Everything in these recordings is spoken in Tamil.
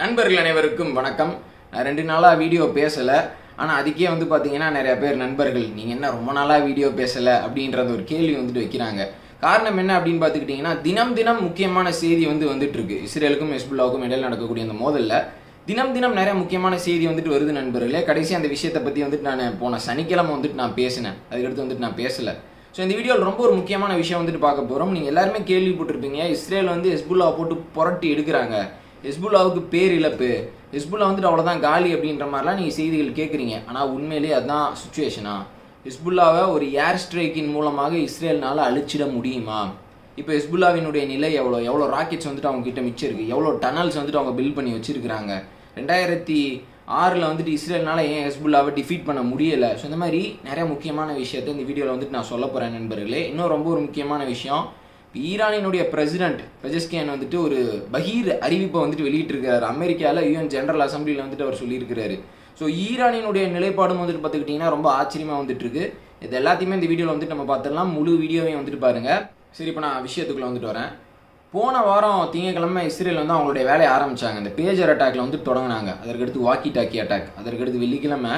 நண்பர்கள் அனைவருக்கும் வணக்கம். நான் ரெண்டு நாளாக வீடியோ பேசலை. ஆனால் அதுக்கே வந்து பார்த்தீங்கன்னா நிறைய பேர் நண்பர்கள் நீங்கள் என்ன ரொம்ப நாளாக வீடியோ பேசலை? அப்படின்றது ஒரு கேள்வி வந்துட்டு வைக்கிறாங்க. காரணம் என்ன அப்படின்னு பார்த்துக்கிட்டிங்கன்னா தினம் தினம் முக்கியமான செய்தி வந்து வந்துட்டு இருக்கு இஸ்ரேலுக்கும் ஹெஸ்புல்லாவுக்கும் இடையில் நடக்கக்கூடிய அந்த மோதலில் தினம் தினம் நிறைய முக்கியமான செய்தி வந்துட்டு வருது நண்பர்களே. கடைசி அந்த விஷயத்தை பற்றி வந்துட்டு நான் போன சனிக்கிழமை வந்துட்டு நான் பேசினேன். அதுக்கடுத்து வந்துட்டு நான் பேசலை. ஸோ இந்த வீடியோவில் ரொம்ப ஒரு முக்கியமான விஷயம் வந்துட்டு பார்க்க போகிறோம் நீங்கள் எல்லாருமே கேள்விப்பட்டிருப்பீங்க இஸ்ரேல் வந்து ஹெஸ்புல்லா போட்டு புரட்டி எடுக்கிறாங்க. ஹிஸ்புல்லாவுக்கு பேர் இழப்பு ஹெஸ்புல்லா வந்துட்டு அவ்வளோதான் காலி அப்படின்ற மாதிரிலாம் நீங்கள் செய்திகள் கேட்குறீங்க ஆனால் உண்மையிலேயே அதுதான் சுச்சுவேஷனா ஹிஸ்புல்லாவை ஒரு ஏர் ஸ்ட்ரைக்கின் மூலமாக இஸ்ரேல்னால அழிச்சிட முடியுமா? இப்போ ஹிஸ்புல்லாவினுடைய நிலை எவ்வளோ? எவ்வளோ ராக்கெட்ஸ் வந்துட்டு அவங்க கிட்ட மிச்சம் இருக்குது எவ்வளோ டனல்ஸ் வந்துட்டு அவங்க பில்ட் பண்ணி வச்சிருக்கிறாங்க? ரெண்டாயிரத்தி ஆறில் வந்துட்டு இஸ்ரேல்னால ஏன் ஹெஸ்புல்லாவை டிஃபீட் பண்ண முடியலை? ஸோ இந்த மாதிரி நிறைய முக்கியமான விஷயத்தை இந்த வீடியோவில் வந்துட்டு நான் சொல்ல போகிறேன் நண்பர்களே. இன்னும் ரொம்ப ஒரு முக்கியமான விஷயம் ஈரானினுடைய பிரசிடென்ட் பெஜஸ்கியான் வந்துட்டு ஒரு பகீர் அறிவிப்பை வந்துட்டு வெளியிட்டிருக்காரு. அமெரிக்காவில் யூஎன் ஜெனரல் அசம்பிளியில் வந்துட்டு அவர் சொல்லியிருக்கிறாரு. ஸோ ஈரானினுடைய நிலைப்பாடும் வந்துட்டு பார்த்துக்கிட்டிங்கன்னா ரொம்ப ஆச்சரியமாக வந்துட்டு இருக்கு இது எல்லாத்தையுமே இந்த வீடியோவில் வந்துட்டு நம்ம பார்த்துடலாம். முழு வீடியோவையும் வந்துட்டு பாருங்க. சரி இப்போ நான் விஷயத்துக்குள்ள வந்துட்டு வரேன். போன வாரம் திங்கக்கிழமை இஸ்ரேல் வந்து அவங்களுடைய வேலையை ஆரம்பிச்சாங்க. இந்த பேஜர் அட்டாக்ல வந்து தொடங்கினாங்க. அதற்கடுத்து வாக்கி டாக்கி அட்டாக் அதற்கடுத்து வெள்ளிக்கிழமை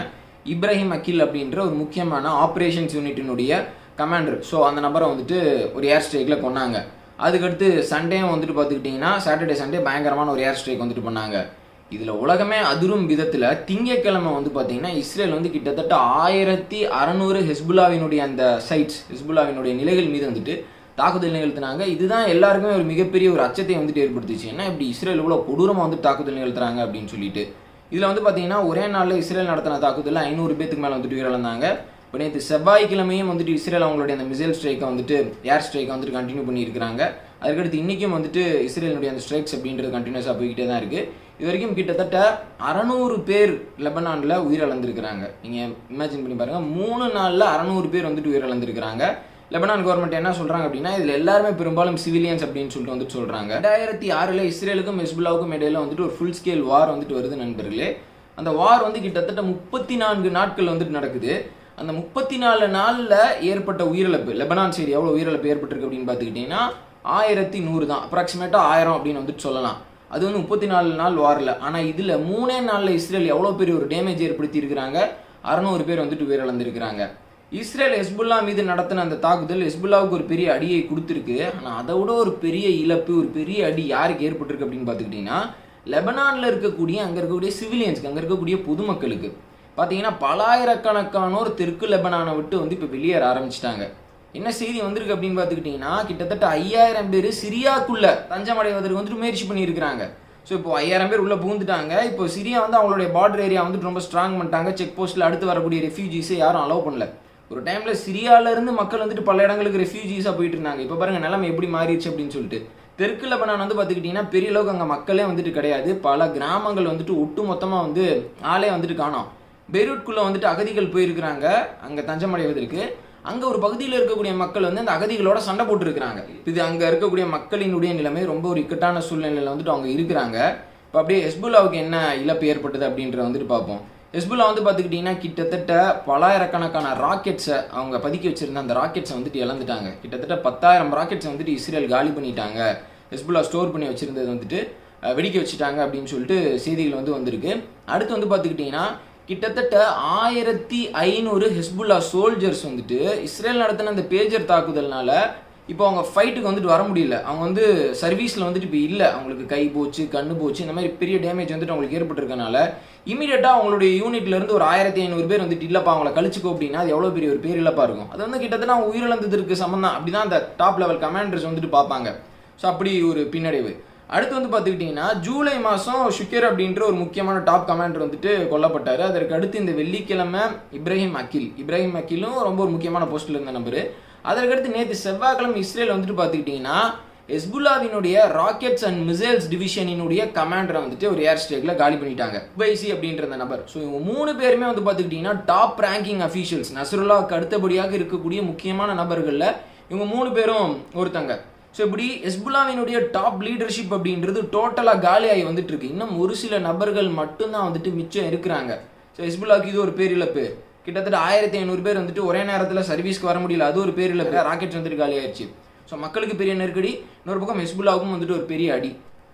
இப்ராஹிம் அக்கில் அப்படின்ற ஒரு முக்கியமான ஆப்ரேஷன்ஸ் யூனிட்டினுடைய கமாண்டர் ஸோ அந்த நபரை வந்துட்டு ஒரு ஏர் ஸ்ட்ரைக்கில் கொன்னாங்க. அதுக்கடுத்து சண்டேயும் வந்துட்டு பார்த்துக்கிட்டிங்கன்னா சாட்டர்டே சண்டே பயங்கரமான ஒரு ஏர் ஸ்ட்ரைக் வந்துட்டு பண்ணாங்க. இதில் உலகமே அதிரும் விதத்தில் திங்கக்கிழமை வந்து பார்த்தீங்கன்னா இஸ்ரேல் வந்து கிட்டத்தட்ட ஆயிரத்தி அறநூறு ஹெஸ்புல்லாவினுடைய அந்த சைட்ஸ் ஹெஸ்புல்லாவினுடைய நிலைகள் மீது வந்துட்டு தாக்குதல் நிகழ்த்தினாங்க. இதுதான் எல்லாருக்குமே ஒரு மிகப்பெரிய ஒரு அச்சத்தை வந்துட்டு ஏற்படுத்துச்சு. ஏன்னா இப்படி இஸ்ரேல் இவ்வளோ கொடூரமாக வந்து தாக்குதல் நிகழ்த்துறாங்க அப்படின்னு சொல்லிட்டு. இதில் வந்து பார்த்தீங்கன்னா ஒரே நாளில் இஸ்ரேல் நடத்தின தாக்குதலில் ஐநூறு பேத்துக்கு மேலே வந்துட்டு உயிரிழந்தாங்க. இப்போ நேற்று செவ்வாய்க்கிழமையும் வந்துட்டு இஸ்ரேல் அவங்களுடைய அந்த மிசைல் ஸ்ட்ரைக்கை வந்துட்டு ஏர் ஸ்ட்ரைக்கை வந்துட்டு கண்டினியூ பண்ணியிருக்கிறாங்க. அதுக்கடுத்து இன்றைக்கும் வந்துட்டு இஸ்ரேலினுடைய அந்த ஸ்ட்ரைக்ஸ் அப்படின்றது கண்டினியூஸாக போய்கிட்டே தான் இருக்குது இது வரைக்கும் கிட்டத்தட்ட அறநூறு பேர் லெபனானில் உயிரிழந்திருக்கிறாங்க. நீங்கள் இமேஜின் பண்ணி பாருங்கள் மூணு நாளில் அறநூறு பேர் வந்துட்டு உயிரிழந்திருக்கிறாங்க. லெபனான் கவர்மெண்ட் என்ன சொல்கிறாங்க அப்படின்னா இதில் எல்லாருமே பெரும்பாலும் சிவிலியன்ஸ் அப்படின்னு சொல்லிட்டு வந்துட்டு சொல்கிறாங்க ரெண்டாயிரத்தி ஆறில் இஸ்ரேலுக்கும் ஹெஸ்புல்லாவுக்கும் இடையில வந்துட்டு ஒரு ஃபுல் ஸ்கேல் வார் வந்துட்டு வருது நண்பர்களே. அந்த வார் வந்து கிட்டத்தட்ட முப்பத்தி நான்கு நாட்கள் வந்துட்டு நடக்குது. அந்த முப்பத்தி நாலு நாளில் ஏற்பட்ட உயிரிழப்பு லெபனான் சைடு எவ்வளோ உயிரிழப்பு ஏற்பட்டிருக்கு அப்படின்னு பார்த்துக்கிட்டிங்கன்னா ஆயிரத்தி நூறு தான். அப்ராக்சிமேட்டாக ஆயிரம் அப்படின்னு வந்துட்டு சொல்லலாம். அது வந்து முப்பத்தி நாலு நாள் வாரில். ஆனால் இதில் மூணே நாளில் இஸ்ரேல் எவ்வளோ பெரிய ஒரு டேமேஜ் ஏற்படுத்தி இருக்கிறாங்க அறநூறு பேர் வந்துட்டு உயிரிழந்திருக்கிறாங்க. இஸ்ரேல் ஹெஸ்புல்லா மீது நடத்தின அந்த தாக்குதல் ஹெஸ்புல்லாவுக்கு ஒரு பெரிய அடியை கொடுத்துருக்கு. ஆனால் அதை விட ஒரு பெரிய இழப்பு ஒரு பெரிய அடி யாருக்கு ஏற்பட்டிருக்கு அப்படின்னு பார்த்துக்கிட்டிங்கன்னா லெபனானில் இருக்கக்கூடிய அங்கே இருக்கக்கூடிய சிவிலியன்ஸ்க்கு அங்கே இருக்கக்கூடிய பொதுமக்களுக்கு. பார்த்தீங்கன்னா பலாயிரக்கணக்கானோர் தெற்கு லெபனானை விட்டு வந்து இப்போ வெளியேற ஆரம்பிச்சிட்டாங்க. என்ன செய்தி வந்திருக்கு அப்படின்னு பார்த்துக்கிட்டிங்கன்னா கிட்டத்தட்ட ஐயாயிரம் பேர் சிரியாக்குள்ள தஞ்சம் அடைவதற்கு வந்துட்டு முயற்சி பண்ணியிருக்கிறாங்க. ஸோ இப்போ ஐயாயிரம் பேர் உள்ளே பூந்துட்டாங்க இப்போ சிரியா வந்து அவங்களுடைய பார்டர் ஏரியா வந்துட்டு ரொம்ப ஸ்ட்ராங் பண்ணிட்டாங்க. செக் போஸ்ட்டில் அடுத்து வரக்கூடிய ரெஃப்யூஜிஸை யாரும் அலோவ் பண்ணல. ஒரு டைமில் சிரியாவிலேருந்து மக்கள் வந்துட்டு பல இடங்களுக்கு ரெஃப்யூஜிஸாக போயிட்டு இருந்தாங்க. இப்போ பாருங்கள் நிலைமை எப்படி மாறிடுச்சு அப்படின்னு சொல்லிட்டு. தெற்கு லெபனான் வந்து பார்த்துக்கிட்டிங்கன்னா பெரிய அளவுக்கு அங்கே மக்களே வந்துட்டு கிடையாது. பல கிராமங்கள் வந்துட்டு ஒட்டு மொத்தமாக வந்து ஆளே வந்துட்டு காணோம். பெய்ரூட்குள்ளே வந்துட்டு அகதிகள் போயிருக்கிறாங்க. அங்கே தஞ்சம் அடைவதற்கு அங்கே ஒரு பகுதியில் இருக்கக்கூடிய மக்கள் வந்து அந்த அகதிகளோட சண்டை போட்டுருக்கிறாங்க. இது அங்கே இருக்கக்கூடிய மக்களினுடைய நிலைமை ரொம்ப ஒரு இக்கட்டான சூழ்நிலையில் வந்துட்டு அவங்க இருக்கிறாங்க. இப்போ அப்படியே ஹெஸ்புல்லாவுக்கு என்ன இழப்பு ஏற்பட்டது அப்படின்றத வந்துட்டு பார்ப்போம். ஹெஸ்புல்லா வந்து பார்த்துக்கிட்டிங்கன்னா கிட்டத்தட்ட பலாயிரக்கணக்கான ராக்கெட்ஸை அவங்க பதுக்கி வச்சுருந்த அந்த ராக்கெட்ஸை வந்துட்டு இழந்துட்டாங்க. கிட்டத்தட்ட பத்தாயிரம் ராக்கெட்ஸை வந்துட்டு இஸ்ரேல் காலி பண்ணிட்டாங்க. ஹெஸ்புல்லா ஸ்டோர் பண்ணி வச்சுருந்தது வந்துட்டு வெடிக்க வச்சுட்டாங்க அப்படின்னு சொல்லிட்டு செய்திகள் வந்து வந்திருக்கு. அடுத்து வந்து பார்த்துக்கிட்டிங்கன்னா கிட்டத்தட்ட ஆயிரத்தி ஐநூறு ஹெஸ்புல்லா சோல்ஜர்ஸ் வந்துட்டு இஸ்ரேல் நடத்தின அந்த பேஜர் தாக்குதல்னால இப்போ அவங்க ஃபைட்டுக்கு வந்துட்டு வர முடியல. அவங்க வந்து சர்வீஸில் வந்துட்டு இப்போ இல்லை. அவங்களுக்கு கை போச்சு கண்ணு போச்சு இந்த மாதிரி பெரிய டேமேஜ் வந்துட்டு அவங்களுக்கு ஏற்பட்டிருக்கனால இமீடியட்டாக அவங்களுடைய யூனிட்லேருந்து ஒரு ஆயிரத்தி ஐநூறு பேர் வந்துட்டு இல்லைப்பா அவங்கள கழிச்சுக்கோ அப்படின்னா அது எவ்வளோ பெரிய ஒரு பேர் இழப்பா இருக்கும். அது வந்து கிட்டத்தட்ட அவங்க உயிரிழந்ததற்கு சம்மந்தம் அப்படி தான் அந்த டாப் லெவல் கமாண்டர்ஸ் வந்துட்டு பார்ப்பாங்க. ஸோ அப்படி ஒரு பின்னடைவு. அடுத்து வந்து பார்த்துக்கிட்டிங்கன்னா ஜூலை மாதம் ஷுக்கர் அப்படின்ற ஒரு முக்கியமான டாப் கமாண்டர் வந்துட்டு கொல்லப்பட்டார். அதற்கு அடுத்து இந்த வெள்ளிக்கிழமை இப்ராஹிம் அகில். இப்ராஹிம் அகிலும் ரொம்ப ஒரு முக்கியமான போஸ்ட்டில் இருந்த நம்பர் அதற்கடுத்து நேற்று செவ்வாய்க்கிழமை இஸ்ரேல் வந்துட்டு பார்த்துக்கிட்டிங்கன்னா ஹெஸ்புல்லாவினுடைய ராக்கெட்ஸ் அண்ட் மிசைல்ஸ் டிவிஷனினுடைய கமாண்டரை வந்துட்டு ஒரு ஏர் ஸ்ட்ரைக்கில் காலி பண்ணிட்டாங்க. உபைசி அப்படின்ற அந்த நபர். ஸோ இவங்க மூணு பேருமே வந்து பார்த்துக்கிட்டிங்கன்னா டாப் ரேங்கிங் அஃபீஷியல்ஸ் நசருல்லாவுக்கு அடுத்தபடியாக இருக்கக்கூடிய முக்கியமான நபர்களில் இவங்க மூணு பேரும் ஒருத்தங்க. ஸோ இப்படி ஹெஸ்புல்லாவினுடைய டாப் லீடர்ஷிப் அப்படின்றது டோட்டலாக காலியாகி வந்துட்டு இருக்கு இன்னும் ஒரு சில நபர்கள் மட்டும்தான் வந்துட்டு மிச்சம் இருக்கிறாங்க. ஸோ ஹெஸ்புல்லாவுக்கு இது ஒரு பேரிழப்பு. கிட்டத்தட்ட ஆயிரத்தி ஐநூறு பேர் வந்துட்டு ஒரே நேரத்தில் சர்வீஸ்க்கு வர முடியல. அது ஒரு பேரிழப்பு. ராக்கெட்ஸ் வந்துட்டு காலி ஆயிடுச்சு ஸோ மக்களுக்கு பெரிய நெருக்கடி. இன்னொரு பக்கம் ஹெஸ்புல்லாவுக்கும் வந்துட்டு ஒரு பெரிய அடி.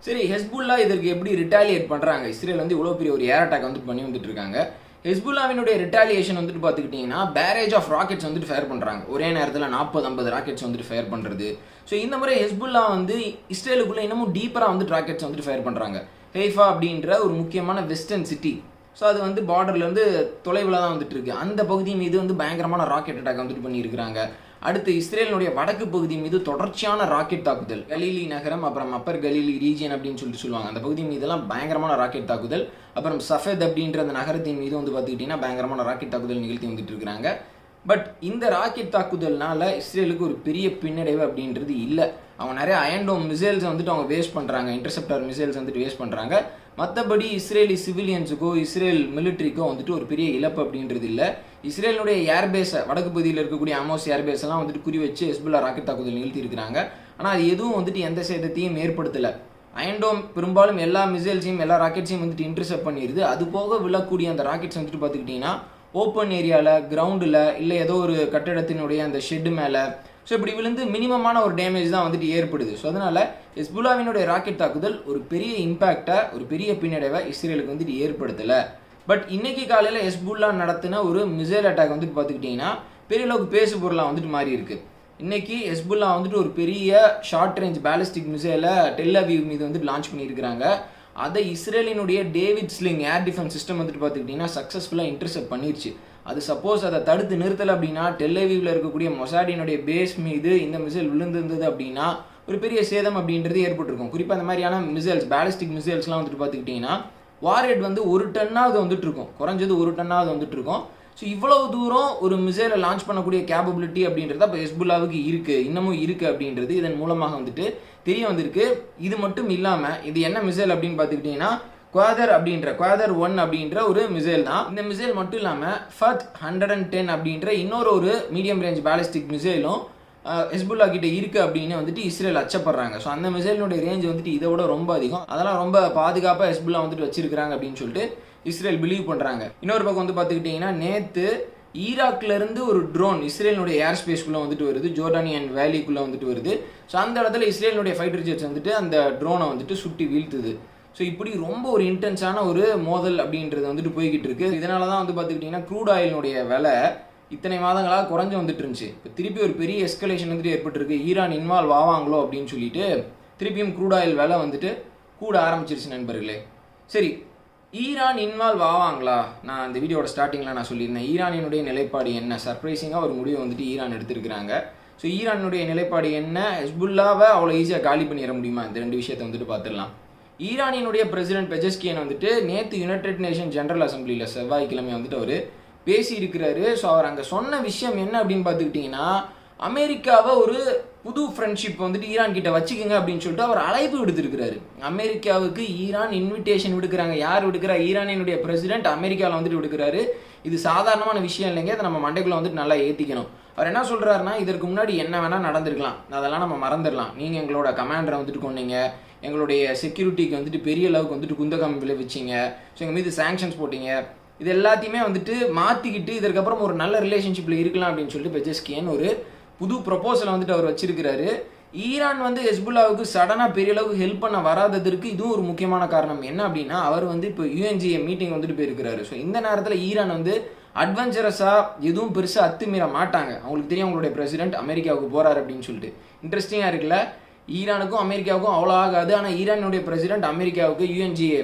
சரி ஹெஸ்புல்லா இதற்கு எப்படி ரிட்டாலியேட் பண்ணுறாங்க இஸ்ரேல் வந்து இவ்வளோ பெரிய ஒரு ஏர் அட்டாக் வந்து பண்ணி வந்துட்டு இருக்காங்க. ஹெஸ்புல்லாவினுடைய ரிட்டாலியேஷன் வந்துட்டு பார்த்துக்கிட்டிங்கன்னா பேரேஜ் ஆஃப் ராக்கெட்ஸ் வந்துட்டு ஃபயர் பண்ணுறாங்க ஒரே நேரத்தில் நாற்பது ஐம்பது ராக்கெட்ஸ் வந்துட்டு ஃபயர் பண்ணுறது ஸோ இந்த முறை ஹெஸ்புல்லா வந்து இஸ்ரேலுக்குள்ளே இன்னமும் டீப்பராக வந்துட்டு ராக்கெட்ஸ் வந்துட்டு ஃபயர் பண்ணுறாங்க ஹெய்ஃபா அப்படின்ற ஒரு முக்கியமான வெஸ்டர்ன் சிட்டி ஸோ அது வந்து பார்டர்லேருந்து தொலைவில் தான் வந்துட்டு இருக்கு. அந்த பகுதி மீது வந்து பயங்கரமான ராக்கெட் அட்டாக் வந்துட்டு பண்ணியிருக்கிறாங்க. அடுத்து இஸ்ரேலினுடைய வடக்கு பகுதி மீது தொடர்ச்சியான ராக்கெட் தாக்குதல். கலீலி நகரம் அப்புறம் அப்பர் கலீலி ரீஜியன் அப்படின்னு சொல்லிட்டு சொல்லுவாங்க. அந்த பகுதி மீதெல்லாம் பயங்கரமான ராக்கெட் தாக்குதல். அப்புறம் சஃபேத் அப்படின்ற அந்த நகரத்தின் மீது வந்து பார்த்துக்கிட்டிங்கன்னா பயங்கரமான ராக்கெட் தாக்குதல் நிகழ்த்தி வந்துட்டு இருக்கிறாங்க பட் இந்த ராக்கெட் தாக்குதல்னால இஸ்ரேலுக்கு ஒரு பெரிய பின்னடைவு அப்படின்றது இல்லை. அவங்க நிறைய அயன்டோம் மிசைல்ஸ் வந்துட்டு அவங்க வேஸ்ட் பண்ணுறாங்க இன்டர்செப்டர் மிசைல்ஸ் வந்துட்டு வேஸ்ட் பண்ணுறாங்க மற்றபடி இஸ்ரேலி சிவிலியன்ஸுக்கோ இஸ்ரேல் மிலிட்ரிக்கோ வந்துட்டு ஒரு பெரிய இழப்பு அப்படின்றது இல்லை. இஸ்ரேலுடைய ஏர்பேஸை வடக்கு பகுதியில் இருக்கக்கூடிய அமோஸ் ஏர்பேஸ் எல்லாம் வந்துட்டு குறி வச்சு ஹெஸ்புல்லா ராக்கெட் தாக்குதல் நிகழ்த்தி இருக்கிறாங்க ஆனால் அது எதுவும் வந்துட்டு எந்த சேதத்தையும் ஏற்படுத்தலை. அயன்டோம் பெரும்பாலும் எல்லா மிசைல்ஸையும் எல்லா ராக்கெட்ஸையும் வந்துட்டு இன்டர்செப்ட் பண்ணிடுது அது போக விழக்கூடிய அந்த ராக்கெட்ஸ் வந்துட்டு பார்த்துக்கிட்டிங்கன்னா ஓப்பன் ஏரியாவில் கிரவுண்டில் இல்லை ஏதோ ஒரு கட்டிடத்தினுடைய அந்த ஷெட்டு மேலே. ஸோ இப்படி விழுந்து மினிமமான ஒரு டேமேஜ் தான் வந்துட்டு ஏற்படுது. ஸோ அதனால் ஹெஸ்புல்லாவினுடைய ராக்கெட் தாக்குதல் ஒரு பெரிய இம்பேக்டை ஒரு பெரிய பின்னடைவை இஸ்ரேலுக்கு வந்துட்டு ஏற்படுத்தலை. பட் இன்னைக்கு காலையில் ஹெஸ்புல்லா நடத்தின ஒரு மிசைல் அட்டாக் வந்துட்டு பார்த்துக்கிட்டிங்கன்னா பெரிய அளவுக்கு பேசு பொருளாக வந்துட்டு மாறி இருக்கு. இன்னைக்கு ஹெஸ்புல்லா வந்துட்டு ஒரு பெரிய ஷார்ட் ரேஞ்ச் பேலிஸ்டிக் மிசைலை டெல்லவியூ மீது வந்துட்டு லான்ச் பண்ணியிருக்கிறாங்க. அதை இஸ்ரேலினுடைய David Sling air defence system வந்துட்டு பார்த்துக்கிட்டிங்கன்னா சக்ஸஸ்ஃபுல்லாக இன்டர்செப்ட் பண்ணிருச்சு. அது சப்போஸ் அதை தடுத்து நிறுத்தலை அப்படின்னா டெல்லவிவில் இருக்கக்கூடிய மொசாடினுடைய பேஸ் மீது இந்த மிசைல் விழுந்திருந்தது அப்படின்னா ஒரு பெரிய சேதம் அப்படின்றது ஏற்பட்டிருக்கும். குறிப்பாக அந்த மாதிரியான மிசைல்ஸ் பேலிஸ்டிக் மிசைல்ஸ்லாம் வந்துட்டு பார்த்துக்கிட்டிங்கன்னா வாரேட் வந்து ஒரு டன்னாவது வந்துட்டு இருக்கும் குறைஞ்சது ஒரு டன்னாவது வந்துட்டு இருக்கும் ஸோ இவ்வளவு தூரம் ஒரு மிசைலை லான்ச் பண்ணக்கூடிய கேப்பபிலிட்டி அப்படின்றது அப்போ ஹெஸ்புல்லாவுக்கு இருக்குது இன்னமும் இருக்குது அப்படின்றது இதன் மூலமாக வந்துட்டு தெரிய வந்திருக்கு. இது மட்டும் இல்லாமல் இது என்ன மிசைல் அப்படின்னு பார்த்துக்கிட்டிங்கன்னா குவாதர் அப்படின்ற குவாதர் ஒன் அப்படின்ற ஒரு மிசைல் தான். இந்த மிசைல் மட்டும் இல்லாமல் ஃபத் ஹண்ட்ரட் அண்ட் டென் அப்படின்ற இன்னொரு ஒரு மீடியம் ரேஞ்ச் பேலிஸ்டிக் மிசைலும் ஹெஸ்புல்லா கிட்ட இருக்கு அப்படின்னு வந்துட்டு இஸ்ரேல் அச்சப்படுறாங்க. ஸோ அந்த மிசைலினுடைய ரேஞ்ச் வந்துட்டு இதை விட ரொம்ப அதிகம். அதெல்லாம் ரொம்ப பாதுகாப்பாக ஹெஸ்புல்லா வந்துட்டு வச்சிருக்கிறாங்க அப்படின்னு சொல்லிட்டு இஸ்ரேல் பிலீவ் பண்ணுறாங்க இன்னொரு பக்கம் வந்து பார்த்துக்கிட்டிங்கன்னா நேற்று ஈராக்லேருந்து ஒரு ட்ரோன் இஸ்ரேலினுடைய ஏர் ஸ்பேஸ்க்குள்ளே வந்துட்டு வருது. ஜோர்டானியன் வேலிக்குள்ளே வந்துட்டு வருது. ஸோ அந்த இடத்துல இஸ்ரேலினுடைய ஃபைட்டர் ஜெட்ஸ் வந்துட்டு அந்த ட்ரோனை வந்துட்டு சுட்டி வீழ்த்துது. ஸோ இப்படி ரொம்ப ஒரு இன்டென்ஸான ஒரு மோதல் அப்படின்றது வந்துட்டு போய்கிட்டு இருக்கு. இதனால தான் வந்து பார்த்துக்கிட்டிங்கன்னா க்ரூட் ஆயிலினுடைய விலை இத்தனை மாதங்களாக குறைஞ்சு வந்துட்டு இருந்துச்சு இப்போ திருப்பி ஒரு பெரிய எஸ்கலேஷன் வந்துட்டு ஏற்பட்டிருக்கு. ஈரான் இன்வால்வ் ஆவாங்களோ அப்படின்னு சொல்லிட்டு திருப்பியும் க்ரூட் ஆயில் விலை வந்துட்டு கூட ஆரம்பிச்சிருச்சு நண்பர்களே. சரி ஈரான் இன்வால்வ் ஆவாங்களா? நான் இந்த வீடியோட ஸ்டார்டிங்கில் நான் சொல்லியிருந்தேன். ஈரானினுடைய நிலைப்பாடு என்ன? சர்ப்ரைசிங்காக ஒரு முடிவை வந்துட்டு ஈரான் எடுத்திருக்கிறாங்க. ஸோ ஈரானுடைய நிலைப்பாடு என்ன? ஹெஸ்புல்லாவை அவ்வளோ ஈஸியாக காலி பண்ணிட முடியுமா? இந்த ரெண்டு விஷயத்தை வந்துட்டு பார்த்துடலாம். ஈரானினுடைய பிரசிடென்ட் பெஜஸ்கியன் வந்துட்டு நேற்று யுனைடெட் நேஷன் ஜென்ரல் அசம்பிளியில் செவ்வாய்க்கிழமை வந்துட்டு அவர் பேசியிருக்கிறாரு. ஸோ அவர் அங்கே சொன்ன விஷயம் என்ன அப்படின்னு பார்த்துக்கிட்டிங்கன்னா அமெரிக்காவை ஒரு புது ஃப்ரெண்ட்ஷிப் வந்துட்டு ஈரான் கிட்ட வச்சுக்கோங்க அப்படின்னு சொல்லிட்டு அவர் அழைப்பு விடுத்திருக்கிறாரு. அமெரிக்காவுக்கு ஈரான் இன்விடேஷன் விடுக்கிறாங்க. யார் விடுக்கிறா? ஈரானினுடைய பிரசிடென்ட் அமெரிக்காவில் வந்துட்டு விடுக்கிறாரு. இது சாதாரணமான விஷயம் இல்லைங்க. அதை நம்ம மண்டைக்குள்ள வந்துட்டு நல்லா ஏற்றிக்கணும் அவர் என்ன சொல்கிறாருன்னா இதற்கு முன்னாடி என்ன வேணால் நடந்திருக்கலாம். அதெல்லாம் நம்ம மறந்துடலாம். நீங்கள் எங்களோட கமாண்டரை வந்துட்டு கொண்டீங்க எங்களுடைய செக்யூரிட்டிக்கு வந்துட்டு பெரிய அளவுக்கு வந்துட்டு குந்தகம் விளைவிச்சிங்க. ஸோ எங்கள் மீது சாங்ஷன்ஸ் போட்டிங்க. இது எல்லாத்தையுமே வந்துட்டு மாற்றிக்கிட்டு இதற்கப்புறம் ஒரு நல்ல ரிலேஷன்ஷிப்பில் இருக்கலாம் அப்படின்னு சொல்லிட்டு பெஜஸ்கியன் ஒரு புது ப்ரொப்போசலை வந்துட்டு அவர் வச்சிருக்கிறாரு. ஈரான் வந்து ஹெஸ்புல்லாவுக்கு சடனாக பெரிய அளவுக்கு ஹெல்ப் பண்ண வராததற்கு இதுவும் ஒரு முக்கியமான காரணம். என்ன அப்படின்னா அவர் வந்து இப்போ யூஎன்ஜிஏ மீட்டிங் வந்துட்டு போயிருக்கிறாரு. ஸோ இந்த நேரத்தில் ஈரான் வந்து அட்வென்ச்சரஸாக எதுவும் பெருசாக அத்துமீற மாட்டாங்க. அவங்களுக்கு தெரியும் அவங்களுடைய பிரசிடென்ட் அமெரிக்காவுக்கு போகிறார் அப்படின்னு சொல்லிட்டு. இன்ட்ரெஸ்டிங்காக இருக்குல்ல? ஈரானுக்கும் அமெரிக்காவுக்கும் அவ்வளோ ஆகாது. ஆனால் ஈரானுடைய பிரசிடென்ட் அமெரிக்காவுக்கு யூஎன்ஜிஏ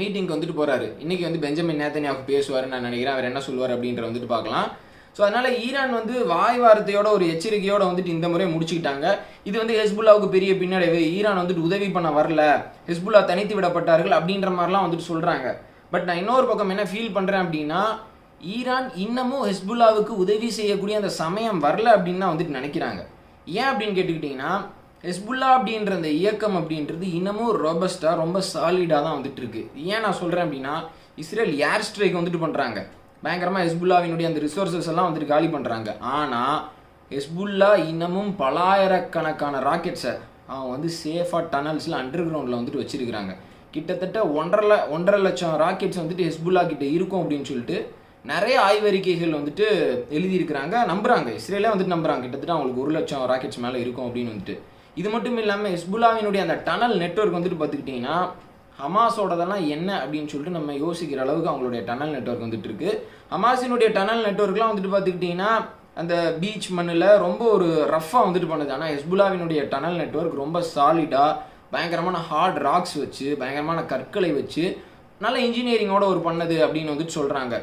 மீட்டிங்க்கு வந்துட்டு போகிறாரு இன்றைக்கி வந்து பெஞ்சமின் நேத்தனியாவுக்கு பேசுவார் நான் நினைக்கிறேன். அவர் என்ன சொல்லுவார் அப்படின்ற வந்துட்டு பார்க்கலாம். ஸோ அதனால் ஈரான் வந்து வாய் வார்த்தையோட ஒரு எச்சரிக்கையோட வந்துட்டு இந்த முறை முடிச்சுக்கிட்டாங்க. இது வந்து ஹெஸ்புல்லாவுக்கு பெரிய பின்னடைவு. ஈரான் வந்துட்டு உதவி பண்ண வரல. ஹெஸ்புல்லா தனித்து விடப்பட்டார்கள் அப்படின்ற மாதிரிலாம் வந்துட்டு சொல்கிறாங்க பட் நான் இன்னொரு பக்கம் என்ன ஃபீல் பண்ணுறேன் அப்படின்னா ஈரான் இன்னமும் ஹெஸ்புல்லாவுக்கு உதவி செய்யக்கூடிய அந்த சமயம் வரல அப்படின்னு தான் வந்துட்டு நினைக்கிறாங்க. ஏன் அப்படின்னு கேட்டுக்கிட்டிங்கன்னா ஹெஸ்புல்லா அப்படின்ற அந்த இயக்கம் அப்படின்றது இன்னமும் ரோபஸ்டாக ரொம்ப சாலிடாக தான் வந்துட்டு இருக்கு ஏன் நான் சொல்கிறேன் அப்படின்னா இஸ்ரேல் ஏர் ஸ்ட்ரைக் வந்துட்டு பண்ணுறாங்க பயங்கரமாக ஹெஸ்புல்லாவினுடைய அந்த ரிசோர்சஸ் எல்லாம் வந்துட்டு காலி பண்ணுறாங்க ஆனால் ஹெஸ்புல்லா இன்னமும் பலாயிரக்கணக்கான ராக்கெட்ஸை அவன் வந்து சேஃபாக டனல்ஸில் அண்டர் கிரவுண்டில் வந்துட்டு வச்சுருக்கிறாங்க. கிட்டத்தட்ட ஒன்றரை ஒன்றரை லட்சம் ராக்கெட்ஸ் வந்துட்டு ஹெஸ்புல்லா கிட்ட இருக்கும் அப்படின்னு சொல்லிட்டு நிறைய ஆய்வறிக்கைகள் வந்துட்டு எழுதியிருக்கிறாங்க. நம்புகிறாங்க இஸ்ரேலே வந்துட்டு நம்புகிறாங்க கிட்டத்தட்ட அவங்களுக்கு ஒரு லட்சம் ராக்கெட்ஸ் மேலே இருக்கும் அப்படின்னு வந்துட்டு. இது மட்டும் இல்லாமல் ஹெஸ்புல்லாவினுடைய அந்த டனல் நெட்வொர்க் வந்துட்டு பார்த்துக்கிட்டிங்கன்னா ஹமாஸோடதெல்லாம் என்ன அப்படின்னு சொல்லிட்டு நம்ம யோசிக்கிற அளவுக்கு அவங்களுடைய டனல் நெட்வொர்க் வந்துட்டு இருக்கு. ஹமாஸினுடைய டனல் நெட்வொர்க்லாம் வந்துட்டு பார்த்துக்கிட்டிங்கன்னா அந்த பீச் மண்ணில் ரொம்ப ஒரு ரஃப்பாக வந்துட்டு பண்ணுது. ஆனால் ஹெஸ்புல்லாவினுடைய டனல் நெட்வொர்க் ரொம்ப சாலிடாக பயங்கரமான ஹார்ட் ராக்ஸ் வச்சு பயங்கரமான கற்களை வச்சு நல்ல இன்ஜினியரிங்கோட ஒரு பண்ணது அப்படின்னு வந்துட்டு சொல்கிறாங்க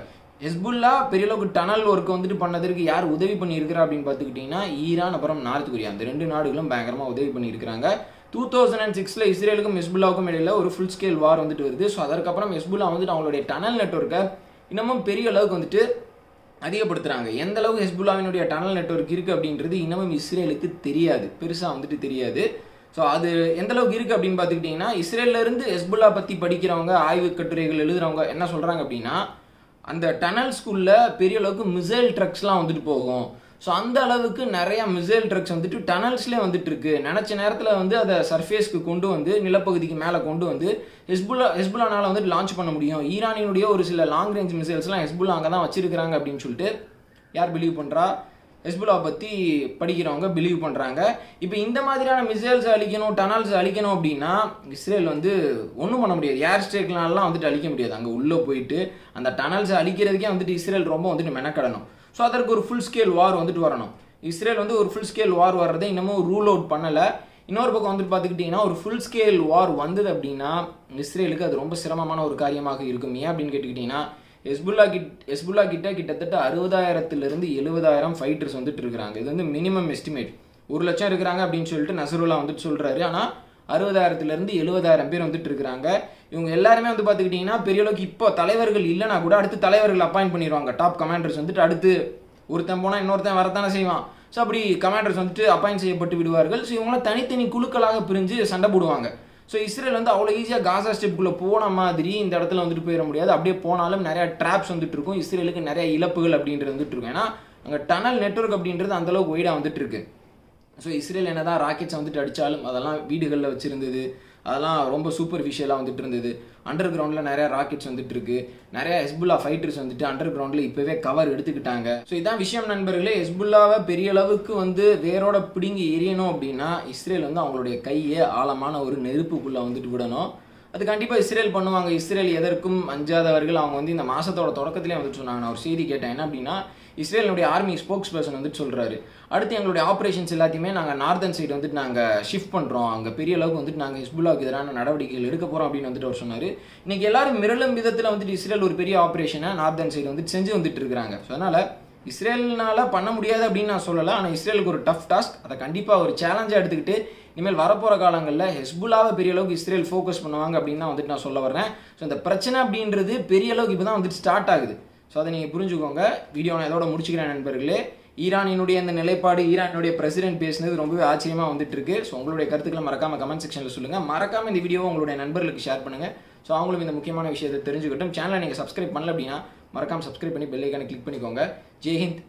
ஹெஸ்புல்லா பெரிய அளவுக்கு டனல் ஒர்க் வந்துட்டு பண்ணதற்கு யார் உதவி பண்ணியிருக்கிறா அப்படின்னு பார்த்துக்கிட்டிங்கன்னா ஈரான் அப்புறம் நார்த் கொரியா. அந்த ரெண்டு நாடுகளும் பயங்கரமாக உதவி பண்ணியிருக்கிறாங்க. டூ தௌசண்ட் அண்ட் சிக்ஸில் இஸ்ரேலுக்கும் ஹெஸ்புல்லாவுக்கும் இடையில ஒரு ஃபுல் ஸ்கேல் வார் வந்துட்டு வருது. ஸோ அதற்கப்புறம் ஹெஸ்புல்லா வந்துட்டு அவங்களுடைய டனல் நெட்வொர்க்கை இன்னமும் பெரிய அளவுக்கு வந்துட்டு அதிகப்படுத்துகிறாங்க எந்த அளவுக்கு ஹெஸ்புல்லாவினுடைய டனல் நெட்வொர்க் இருக்குது அப்படின்றது இன்னமும் இஸ்ரேலுக்கு தெரியாது. பெருசாக வந்துட்டு தெரியாது. ஸோ அது எந்த அளவுக்கு இருக்குது அப்படின்னு பார்த்துக்கிட்டிங்கன்னா இஸ்ரேல்ல இருந்து ஹெஸ்புல்லா பற்றி படிக்கிறவங்க ஆய்வு கட்டுரைகள் எழுதுறவங்க என்ன சொல்கிறாங்க அப்படின்னா அந்த டனல் பெரிய அளவுக்கு மிசைல் ட்ரக்ஸ்லாம் வந்துட்டு போகும். ஸோ அந்த அளவுக்கு நிறைய மிசைல் ட்ரக்ஸ் வந்துட்டு டனல்ஸ்லேயே வந்துட்டு இருக்கு. நினச்ச நேரத்தில் வந்து அதை சர்ஃபேஸ்க்கு கொண்டு வந்து நிலப்பகுதிக்கு மேலே கொண்டு வந்து ஹெஸ்புல்லா ஹெஸ்புல்லானால வந்துட்டு லான்ச் பண்ண முடியும். ஈரானினுடைய ஒரு சில லாங் ரேஞ்ச் மிசைல்ஸ்லாம் ஹெஸ்புல்லா அங்கே தான் வச்சிருக்கிறாங்க அப்படின்னு சொல்லிட்டு யார் பிலீவ் பண்ணுறா ஹெஸ்புல்லா பற்றி படிக்கிறவங்க பிலீவ் பண்ணுறாங்க இப்போ இந்த மாதிரியான மிசைல்ஸ் அழிக்கணும் டனல்ஸ் அழிக்கணும் அப்படின்னா இஸ்ரேல் வந்து ஒன்றும் பண்ண முடியாது. ஏர் ஸ்ட்ரைக்னாலாம் வந்துட்டு அழிக்க முடியாது. அங்கே உள்ளே போயிட்டு அந்த டனல்ஸ் அழிக்கிறதுக்கே வந்துட்டு இஸ்ரேல் ரொம்ப வந்துட்டு மெனக்கடணும். ஸோ அதற்கு ஒரு ஃபுல் ஸ்கேல் வார் வந்துட்டு வரணும். இஸ்ரேல் வந்து ஒரு ஃபுல் ஸ்கேல் வார் வர்றதை இன்னமும் ரூல் அவுட் பண்ணலை. இன்னொரு பக்கம் வந்துட்டு பார்த்துக்கிட்டிங்கன்னா ஒரு ஃபுல் ஸ்கேல் வார் வந்தது அப்படின்னா இஸ்ரேலுக்கு அது ரொம்ப சிரமமான ஒரு காரியமாக இருக்கும். ஏன் அப்படின்னு கேட்டுக்கிட்டிங்கன்னா ஹெஸ்புல்லா கிட் ஹெஸ்புல்லா கிட்ட கிட்டத்தட்ட அறுபதாயிரத்துலேருந்து எழுபதாயிரம் ஃபைட்டர்ஸ் வந்துட்டு இருக்கிறாங்க. இது வந்து மினிமம் எஸ்டிமேட். ஒரு லட்சம் இருக்கிறாங்க அப்படின்னு சொல்லிட்டு நசருல்லா வந்துட்டு சொல்கிறாரு ஆனால் அறுபதாயிரத்துலேருந்து எழுபதாயிரம் பேர் வந்துட்டு இருக்கிறாங்க. இவங்க எல்லாருமே வந்து பார்த்துக்கிட்டிங்கன்னா பெரிய அளவுக்கு இப்போ தலைவர்கள் இல்லைனா கூட அடுத்து தலைவர்கள் அப்பாயிண்ட் பண்ணிடுவாங்க. டாப் கமாண்டர்ஸ் வந்துட்டு அடுத்து ஒருத்தன் போனால் இன்னொருத்தன் வரத்தானே செய்வான். ஸோ அப்படி கமாண்டர்ஸ் வந்துட்டு அப்பாயிண்ட் செய்யப்பட்டு விடுவார்கள். ஸோ இவங்களாம் தனித்தனி குழுக்களாக பிரிஞ்சு சண்டை போடுவாங்க. ஸோ இஸ்ரேல் வந்து அவ்வளோ ஈஸியாக காசா ஸ்டெப்புக்குள்ளே போன மாதிரி இந்த இடத்துல வந்துட்டு போயிட முடியாது. அப்படியே போனாலும் நிறையா ட்ராப்ஸ் வந்துட்டு இருக்கும். இஸ்ரேலுக்கு நிறைய இழப்புகள் அப்படின்றது வந்துட்டு இருக்கும். ஏன்னா அங்கே டனல் நெட்வொர்க் அப்படின்றது அந்தளவுக்கு ஒய்டாக வந்துட்டு இருக்கு. ஸோ இஸ்ரேல் என்ன தான் ராக்கெட்ஸ் வந்துட்டு அடித்தாலும் அதெல்லாம் வீடுகளில் வச்சுருந்தது. அதெல்லாம் ரொம்ப சூப்பர்ஃபிஷியலாக வந்துட்டு இருந்தது அண்டர் கிரவுண்டில் நிறைய ராக்கெட்ஸ் வந்துட்டு இருக்கு நிறைய ஹெஸ்புல்லா ஃபைட்டர்ஸ் வந்துட்டு அண்டர் கிரவுண்டில் இப்போவே கவர் எடுத்துக்கிட்டாங்க. ஸோ இதான் விஷயம் நண்பர்களே. ஹெஸ்புல்லாவை பெரிய அளவுக்கு வந்து வேரோட பிடுங்கி எரியணும் அப்படின்னா இஸ்ரேல் வந்து அவங்களுடைய கையை ஆழமான ஒரு நெருப்புக்குள்ளே வந்துட்டு விடணும். அது கண்டிப்பாக இஸ்ரேல் பண்ணுவாங்க. இஸ்ரேல் எதற்கும் அஞ்சாதவர்கள். அவங்க வந்து இந்த மாதத்தோட தொடக்கத்திலே வந்துட்டு சொன்னாங்க நான் ஒரு செய்தி கேட்டேன். என்ன அப்படின்னா இஸ்ரேலுடைய ஆர்மி ஸ்போக்ஸ் பர்சன் வந்துட்டு சொல்கிறாரு அடுத்து எங்களுடைய ஆப்ரேஷன்ஸ் எல்லாத்தையுமே நாங்கள் நார்தன் சைடு வந்துட்டு நாங்கள் ஷிஃப்ட் பண்ணுறோம் அங்கே பெரிய அளவுக்கு வந்துட்டு நாங்கள் ஹிஸ்புல்லாவுக்கு எதிரான நடவடிக்கைகள் எடுக்க போகிறோம் அப்படின்னு வந்துட்டு அவர் சொன்னார். இன்றைக்கி எல்லாரும் மிரளும் விதத்தில் வந்துட்டு இஸ்ரேல் ஒரு பெரிய ஆப்ரேஷனை நார்தன் சைடு வந்துட்டு செஞ்சு வந்துட்டு இருக்கிறாங்க. ஸோ அதனால் இஸ்ரேல்னால பண்ண முடியாது அப்படின்னு நான் சொல்லலை ஆனால் இஸ்ரேலுக்கு ஒரு டஃப் டாஸ்க் அதை கண்டிப்பாக ஒரு சேலஞ்சாக எடுத்துக்கிட்டு இனிமேல் வரப்போகிற காலங்களில் ஹெஸ்புல்லாவை பெரிய அளவுக்கு இஸ்ரேல் ஃபோக்கஸ் பண்ணுவாங்க அப்படின்னு தான் வந்துட்டு நான் சொல்ல வரேன் ஸோ இந்த பிரச்சனை அப்படின்றது பெரிய அளவுக்கு இப்போ தான் வந்துட்டு ஸ்டார்ட் ஆகுது. ஸோ அதை நீங்கள் புரிஞ்சுக்கோங்க. வீடியோ நான் இதோட முடிச்சுக்கிறேன் நண்பர்களே. ஈரானினுடைய இந்த நிலைப்பாடு ஈரானுடைய பிரசிடென்ட் பேசினது ரொம்பவே ஆச்சரியமாக வந்துட்டு இருக்கு. ஸோ உங்களுடைய கருத்துக்களை மறக்காமல் கமெண்ட் செக்ஷனில் சொல்லுங்கள் மறக்காமல் இந்த வீடியோவை உங்களுடைய நண்பர்களுக்கு ஷேர் பண்ணுங்கள் ஸோ அவங்களும் இந்த முக்கியமான விஷயத்தை தெரிஞ்சுக்கிட்டும். சேனலை நீங்கள் சப்ஸ்கிரைப் பண்ணல அப்படின்னா மறக்காம சப்ஸ்கிரைப் பண்ணி பெல்லைக்கான கிளிக் பண்ணிக்கோங்க. ஜெய்ஹிந்த்